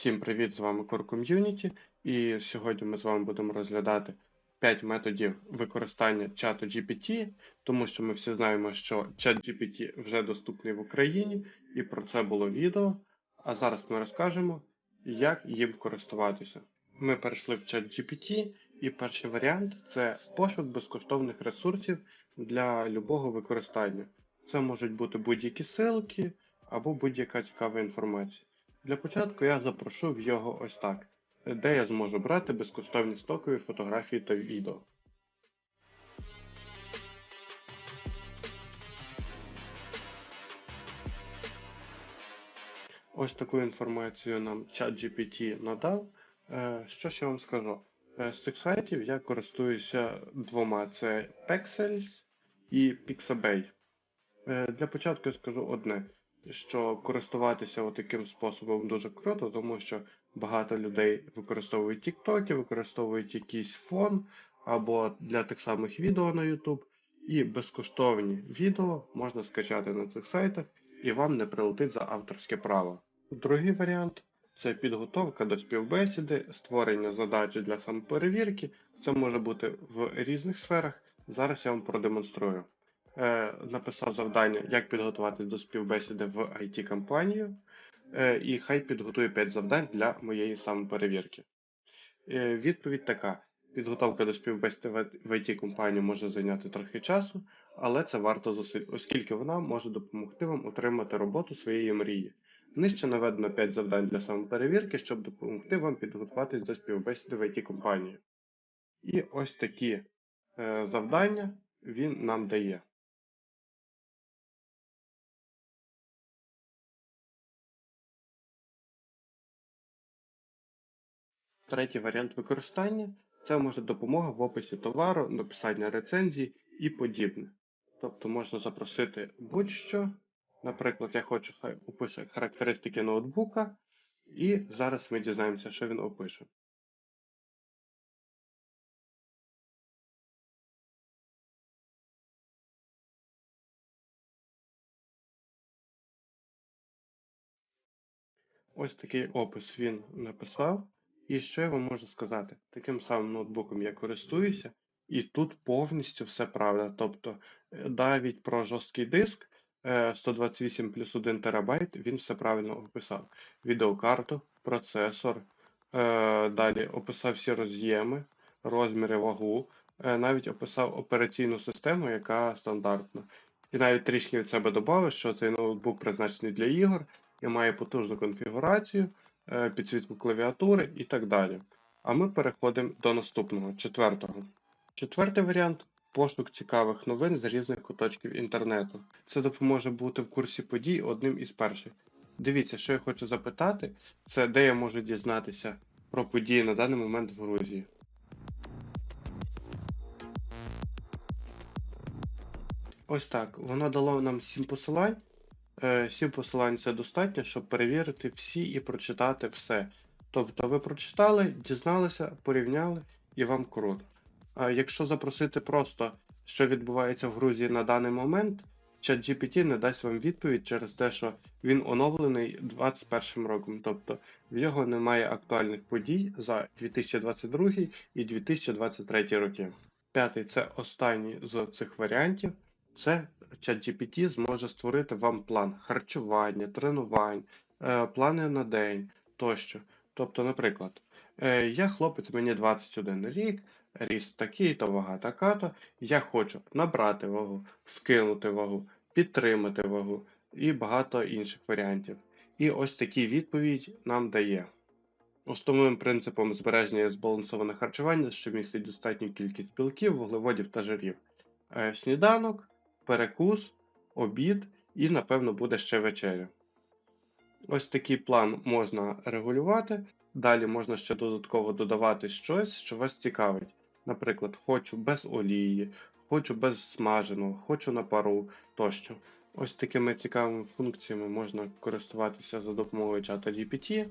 Всім привіт! З вами Core Community, і сьогодні ми з вами будемо розглядати 5 методів використання чату GPT, тому що ми всі знаємо, що чат GPT вже доступний в Україні, і про це було відео. А зараз ми розкажемо, як їм користуватися. Ми перейшли в чат GPT, і перший варіант це пошук безкоштовних ресурсів для любого використання. Це можуть бути будь-які ссылки або будь-яка цікава інформація. Для початку я запрошу в його ось так, де я зможу брати безкоштовні стокові фотографії та відео. Ось таку інформацію нам ChatGPT надав. Е, Що я вам скажу? Е, З цих сайтів я користуюся двома: це Pexels і Pixabay. Е, Для початку я скажу одне що користуватися таким способом дуже круто, тому що багато людей використовують TikTok, використовують якийсь фон або для тих самих відео на YouTube. І безкоштовні відео можна скачати на цих сайтах, і вам не прилетить за авторське право. Другий варіант це підготовка до співбесіди, створення задачі для самоперевірки. Це може бути в різних сферах. Зараз я вам продемонструю е, написав завдання, як підготуватись до співбесіди в IT-компанію, е, і хай підготує 5 завдань для моєї самоперевірки. Е, відповідь така: підготовка до співбесіди в IT-компанію може зайняти трохи часу, але це варто зусиль, оскільки вона може допомогти вам отримати роботу своєї мрії. Нижче наведено 5 завдань для самоперевірки, щоб допомогти вам підготуватись до співбесіди в IT-компанію. І ось такі е, завдання він нам дає. Третій варіант використання це може допомога в описі товару, написання рецензій і подібне. Тобто можна запросити будь-що. Наприклад, я хочу хай характеристики ноутбука, і зараз ми дізнаємося, що він опише. Ось такий опис він написав. І що я вам можу сказати? Таким самим ноутбуком я користуюся, і тут повністю все правда. Тобто, е, навіть про жорсткий диск 128 е, плюс 1 терабайт, він все правильно описав. Відеокарту, процесор, е, далі описав всі роз'єми, розміри вагу, навіть описав операційну систему, яка стандартна. І навіть трішки від себе додав, що цей ноутбук призначений для ігор і має потужну конфігурацію. Е, підсвітку клавіатури і так далі. А ми переходимо до наступного, четвертого. Четвертий варіант пошук цікавих новин з різних куточків інтернету. Це допоможе бути в курсі подій одним із перших. Дивіться, що я хочу запитати, це де я можу дізнатися про події на даний момент в Грузії. Ось так. Воно дало нам 7 посилань. Е, сім посилань це достатньо, щоб перевірити всі і прочитати все. Тобто ви прочитали, дізналися, порівняли і вам круто. А якщо запросити просто, що відбувається в Грузії на даний момент, ChatGPT не дасть вам відповідь через те, що він оновлений 2021 роком, тобто в його немає актуальних подій за 2022 і 2023 роки. П'ятий це останній з цих варіантів. Це ChatGPT зможе створити вам план харчування, тренувань, е, плани на день тощо. Тобто, наприклад, е, я хлопець, мені 21 рік, ріст такий, то вага така-то. Я хочу набрати вагу, скинути вагу, підтримати вагу і багато інших варіантів. І ось такі відповідь нам дає. Основним принципом збереження збалансоване харчування, що містить достатню кількість білків, вуглеводів та жирів. Е, сніданок перекус, обід і, напевно, буде ще вечеря. Ось такий план можна регулювати. Далі можна ще додатково додавати щось, що вас цікавить. Наприклад, хочу без олії, хочу без смаженого, хочу на пару тощо. Ось такими цікавими функціями можна користуватися за допомогою чата GPT.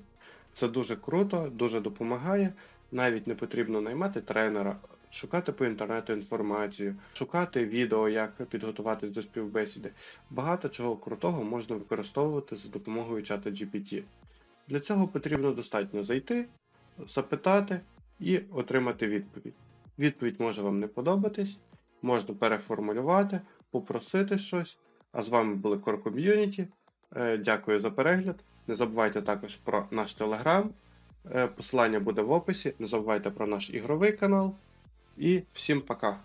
Це дуже круто, дуже допомагає. Навіть не потрібно наймати тренера, шукати по інтернету інформацію, шукати відео, як підготуватись до співбесіди. Багато чого крутого можна використовувати за допомогою чата GPT. Для цього потрібно достатньо зайти, запитати і отримати відповідь. Відповідь може вам не подобатись, можна переформулювати, попросити щось. А з вами були Core Community. Е, Дякую за перегляд. Не забувайте також про наш телеграм. Посилання буде в описі. Не забувайте про наш ігровий канал. І всім пока!